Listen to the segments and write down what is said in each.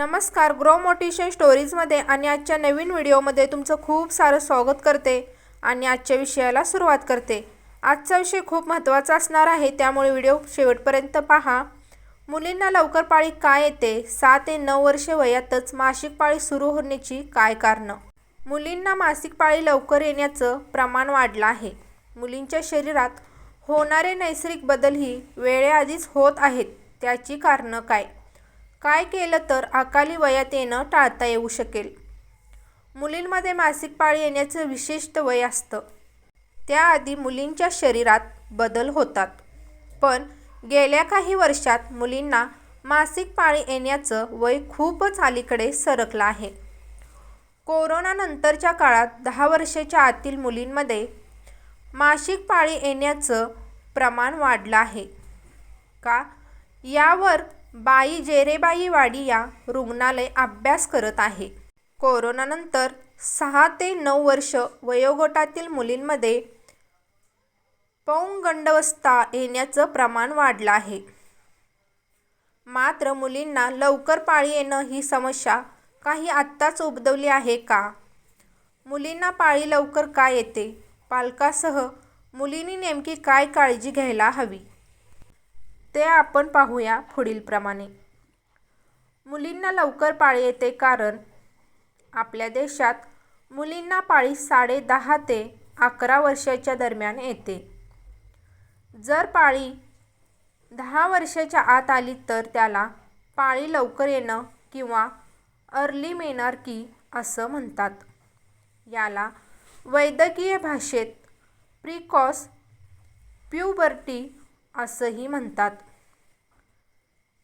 नमस्कार grow motivation स्टोरीजमध्ये आणि आजच्या नवीन व्हिडिओमध्ये तुमचं खूप सारं स्वागत करते आणि आजच्या विषयाला सुरुवात करते. आजचा विषय खूप महत्त्वाचा असणार आहे त्यामुळे व्हिडिओ शेवटपर्यंत पहा. मुलींना लवकर पाळी काय येते? सहा ते नऊ वर्षे वयातच मासिक पाळी सुरू होण्याची काय कारणं? मुलींना मासिक पाळी लवकर येण्याचं प्रमाण वाढलं आहे. मुलींच्या शरीरात होणारे नैसर्गिक बदलही वेळेआधीच होत आहेत. त्याची कारणं काय? काय केलं तर अकाली वयात येणं टाळता येऊ शकेल. मुलींमध्ये मासिक पाळी येण्याचं विशिष्ट वय असतं. त्याआधी मुलींच्या शरीरात बदल होतात. पण गेल्या काही वर्षात मुलींना मासिक पाळी येण्याचं वय खूपच अलीकडे सरकलं आहे. कोरोनानंतरच्या काळात दहा वर्षाच्या आतील मुलींमध्ये मासिक पाळी येण्याचं प्रमाण वाढलं आहे. का? यावर बाई जेरेबाई वाडी या रुग्णालय अभ्यास करत आहे. कोरोनानंतर सहा ते नऊ वर्ष वयोगटातील मुलींमध्ये पौंगंडवस्था येण्याचं प्रमाण वाढलं आहे. मात्र मुलींना लवकर पाळी येणं ही समस्या काही आत्ताच उद्भवली आहे का? मुलींना पाळी लवकर का येते? पालकासह मुलींनी नेमकी काय काळजी घ्यायला हवी? ते आपण पाहूया पुढीलप्रमाणे. मुलींना लवकर पाळी येते कारण आपल्या देशात मुलींना पाळी साडे दहा ते अकरा वर्षाच्या दरम्यान येते. जर पाळी दहा वर्षाच्या आत आली तर त्याला पाळी लवकर येणं किंवा अर्ली मेनार्की असं म्हणतात. याला वैद्यकीय भाषेत प्रिकॉस प्युबर्टी असंही म्हणतात.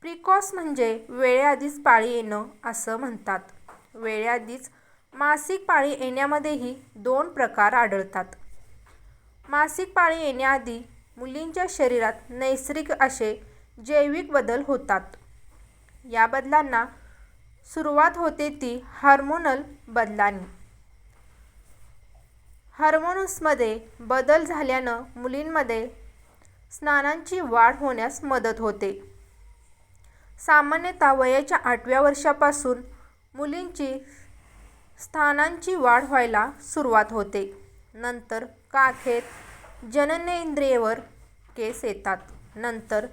प्रिकॉस म्हणजे वेळेआधीच पाळी येणं असं म्हणतात. वेळेआधीच मासिक पाळी येण्यामध्येही दोन प्रकार आढळतात. मासिक पाळी येण्याआधी मुलींच्या शरीरात नैसर्गिक असे जैविक बदल होतात. या बदलांना सुरुवात होते ती हार्मोनल बदलांनी. हार्मोन्समध्ये बदल झाल्यानं मुलींमध्ये स्नानांची वाढ होण्यास मदत होते. सामान्यतः वयाच्या आठव्या वर्षापासून मुलींची स्थानांची वाढ व्हायला सुरुवात होते. नंतर काखेत जननेंद्रियेवर केस येतात. नंतर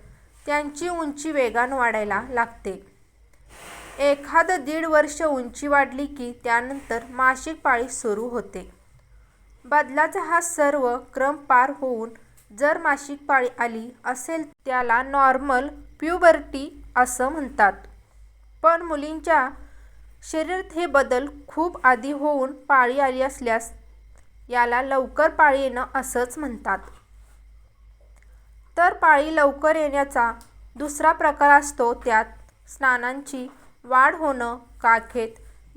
त्यांची उंची वेगान वाढायला लागते. एखादं दीड वर्ष उंची वाढली की त्यानंतर मासिक पाळी सुरू होते. बदलाचा हा सर्व क्रम पार होऊन जर मासिक पाळी आली असेल त्याला नॉर्मल प्युबर्टी असं म्हणतात. पण मुलींच्या शरीरात हे बदल खूप आधी होऊन पाळी आली असल्यास याला लवकर पाळी येणं असंच म्हणतात. तर पाळी लवकर येण्याचा दुसरा प्रकार असतो त्यात स्नानांची वाढ होणं काखेत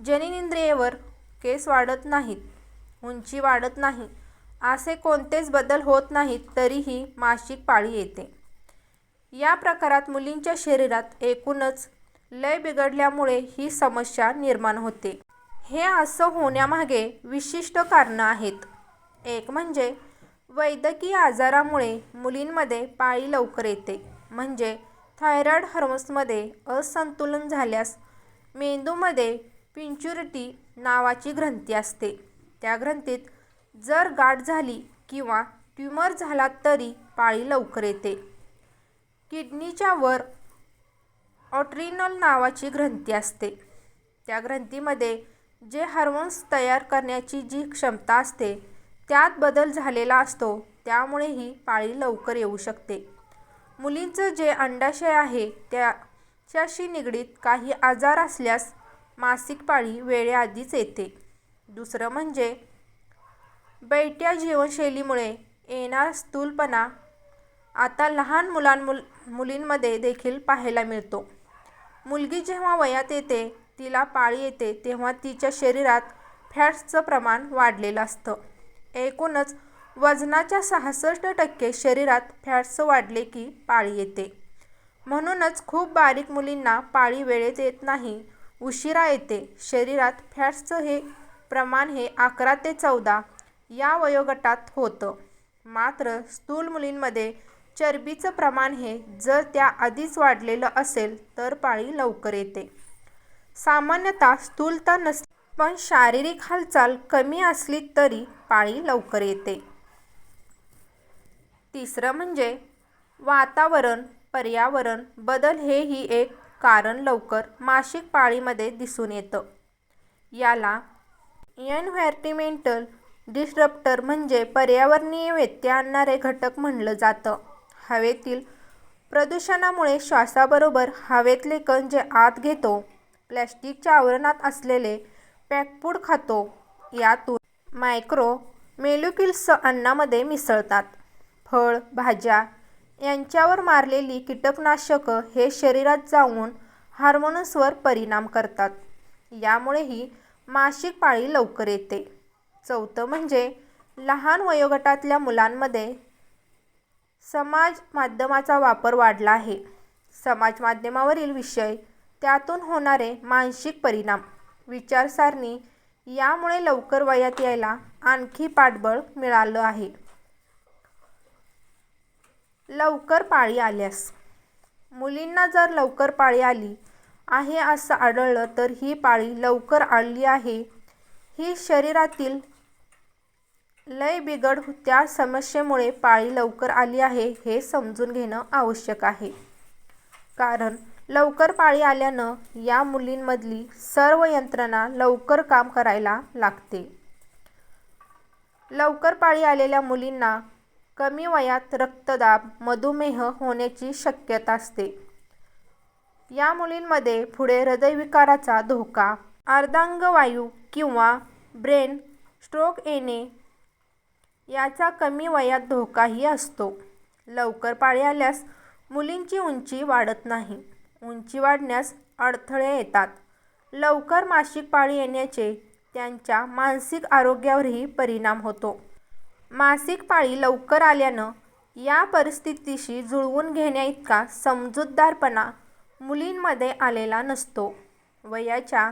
जननेंद्रियेवर केस वाढत नाहीत उंची वाढत नाही असे कोणतेच बदल होत नाहीत तरीही मासिक पाळी येते. या प्रकारात मुलींच्या शरीरात एकूणच लय बिघडल्यामुळे ही समस्या निर्माण होते. हे असं होण्यामागे विशिष्ट कारणं आहेत. एक म्हणजे वैद्यकीय आजारामुळे मुलींमध्ये पाळी लवकर येते. म्हणजे थायरॉईड हार्मोन्समध्ये असंतुलन झाल्यास मेंदूमध्ये पिंच्युरिटी नावाची ग्रंथी असते. त्या ग्रंथीत जर गाठ झाली किंवा ट्यूमर झाला तरी पाळी लवकर येते. किडनीच्या वर ऑट्रिनल नावाची ग्रंथी असते. त्या ग्रंथीमध्ये जे हार्मोन्स तयार करण्याची जी क्षमता असते त्यात बदल झालेला असतो त्यामुळेही पाळी लवकर येऊ शकते. मुलींचं जे अंडाशय आहे त्याच्याशी निगडीत काही आजार असल्यास मासिक पाळी वेळेआधीच येते. दुसरं म्हणजे बैठ्या जीवनशैलीमुळे येणारा स्थूलपणा आता लहान मुलांमुल मुलींमध्ये देखील पाहायला मिळतो. मुलगी जेव्हा वयात येते तिला पाळी येते तेव्हा तिच्या शरीरात फॅट्सचं प्रमाण वाढलेलं असतं. एकूणच वजनाच्या सहासष्ट टक्के शरीरात फॅट्स वाढले की पाळी येते. म्हणूनच खूप बारीक मुलींना पाळी वेळेत येत नाही उशिरा येते. शरीरात फॅट्सचं हे प्रमाण हे अकरा ते चौदा या वयोगटात होतं. मात्र स्थूल मुलींमध्ये चरबीचं प्रमाण हे जर त्या आधीच वाढलेलं असेल तर पाळी लवकर येते. सामान्यतः स्थूलता नस पण शारीरिक हालचाल कमी असली तरी पाळी लवकर येते. तिसरं म्हणजे वातावरण पर्यावरण बदल हेही एक कारण लवकर मासिक पाळीमध्ये दिसून येतं. याला एनव्हायर्टिमेंटल डिसरप्टर म्हणजे पर्यावरणीय व्यत्यय आणणारे घटक म्हणलं जातं. हवेतील प्रदूषणामुळे श्वासाबरोबर हवेतले कण जे आत घेतो प्लॅस्टिकच्या आवरणात असलेले पॅकफूड खातो यातून मायक्रो मेल्युक्युल्स अन्नामध्ये मिसळतात. फळ भाज्या यांच्यावर मारलेली कीटकनाशकं हे शरीरात जाऊन हार्मोन्सवर परिणाम करतात. यामुळेही मासिक पाळी लवकर येते. चौथं म्हणजे लहान वयोगटातल्या मुलांमध्ये समाज माध्यमाचा वापर वाढला आहे. समाज माध्यमावरील विषय त्यातून होणारे मानसिक परिणाम विचारसारणी यामुळे लवकर वयात यायला आणखी पाठबळ मिळालं आहे. लवकर पाळी आल्यास. मुलींना जर लवकर पाळी आली आहे असं आढळलं तर ही पाळी लवकर आली आहे. ही शरीरातील लय बिघड त्या समस्येमुळे पाळी लवकर आली आहे हे समजून घेणं आवश्यक आहे. कारण लवकर पाळी आल्यानं या मुलींमधली सर्व यंत्रणा लवकर काम करायला लागते. लवकर पाळी आलेल्या मुलींना कमी वयात रक्तदाब मधुमेह होण्याची शक्यता असते. या मुलींमध्ये पुढे हृदयविकाराचा धोका अर्धांगवायू किंवा ब्रेन स्ट्रोक येणे याचा कमी वयात धोकाही असतो. लवकर पाळी आल्यास मुलींची उंची वाढत नाही. उंची वाढण्यास अडथळे येतात. लवकर मासिक पाळी येण्याचे त्यांच्या मानसिक आरोग्यावरही परिणाम होतो. मासिक पाळी लवकर आल्यानं या परिस्थितीशी जुळवून घेण्याइतका समजूतदारपणा मुलींमध्ये आलेला नसतो. वयाच्या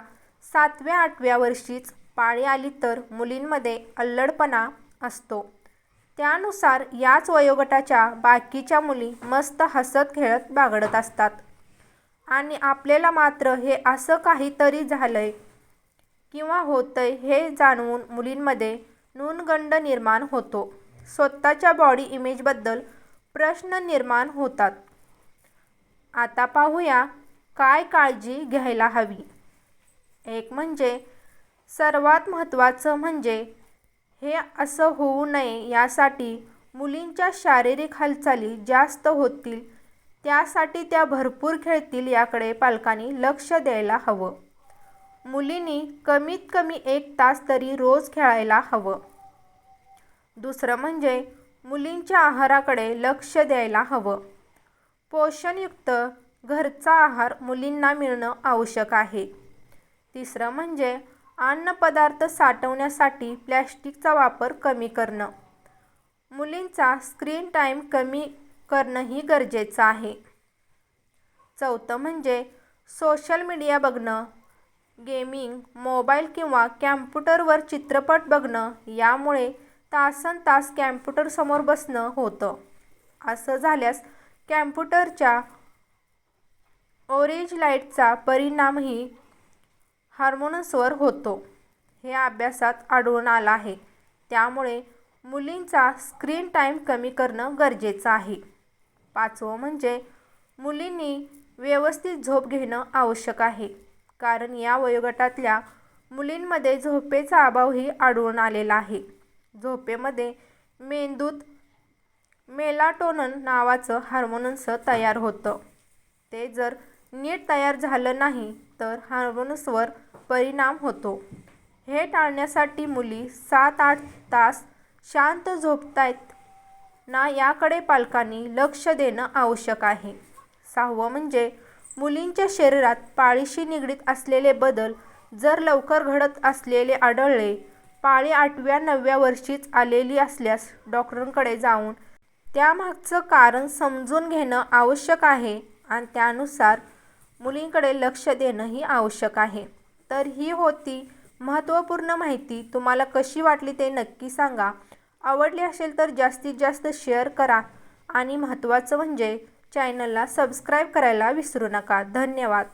सातव्या आठव्या वर्षीच पाळी आली तर मुलींमध्ये अल्लडपणा असतो. त्यानुसार याच वयोगटाच्या बाकीच्या मुली मस्त हसत खेळत बागडत असतात. आणि आपल्याला मात्र हे असं काहीतरी झालंय किंवा होतंय हे जाणवून मुलींमध्ये नूनगंड निर्माण होतो. स्वतःच्या बॉडी इमेजबद्दल प्रश्न निर्माण होतात. आता पाहूया काय काळजी घ्यायला हवी. एक म्हणजे सर्वात महत्त्वाचं म्हणजे हे असं होऊ नये यासाठी मुलींच्या शारीरिक हालचाली जास्त होतील. त्यासाठी त्या भरपूर खेळतील याकडे पालकांनी लक्ष द्यायला हवं. मुलींनी कमीत कमी एक तास तरी रोज खेळायला हवं. दुसरं म्हणजे मुलींच्या आहाराकडे लक्ष द्यायला हवं. पोषणयुक्त घरचा आहार मुलींना मिळणं आवश्यक आहे. तिसरं म्हणजे अन्नपदार्थ साठवण्यासाठी प्लॅस्टिकचा वापर कमी करणं. मुलींचा स्क्रीन टाईम कमी करणंही गरजेचं आहे. चौथं म्हणजे सोशल मीडिया बघणं. गेमिंग मोबाईल किंवा कॅम्प्युटरवर चित्रपट बघणं यामुळे तासन तास कॅम्प्युटरसमोर बसणं होतं. असं झाल्यास कॅम्प्युटरच्या ओरेंज लाईटचा परिणामही हार्मोन्सवर होतो. हे अभ्यासात आढळून आलं आहे. त्यामुळे मुलींचा स्क्रीन टाईम कमी करणं गरजेचं आहे. पाचवं म्हणजे मुलींनी व्यवस्थित झोप घेणं आवश्यक आहे. कारण या वयोगटातल्या मुलींमध्ये झोपेचा अभावही आढळून आलेला आहे. झोपेमध्ये मेंदूत मेलाटोनन नावाचं हार्मोन्स तयार होतं. ते जर नीट तयार झालं नाही तर हार्मोन्सवर परिणाम होतो. हे टाळण्यासाठी मुली सात आठ तास शांत झोपतायत ना याकडे पालकांनी लक्ष देणं आवश्यक आहे. सहावं म्हणजे मुलींच्या शरीरात पाळीशी निगडीत असलेले बदल जर लवकर घडत असलेले आढळले पाळी आठव्या नवव्या वर्षीच आलेली असल्यास डॉक्टरांकडे जाऊन त्यामागचं कारण समजून घेणं आवश्यक आहे आणि त्यानुसार मुलींकडे लक्ष देणंही आवश्यक आहे. तर ही होती महत्त्वपूर्ण माहिती. तुम्हाला कशी वाटली ते नक्की सांगा. आवडली असेल तर जास्तीत जास्त शेअर करा. आणि महत्त्वाचं म्हणजे चॅनलला सबस्क्राईब करायला विसरू नका. धन्यवाद.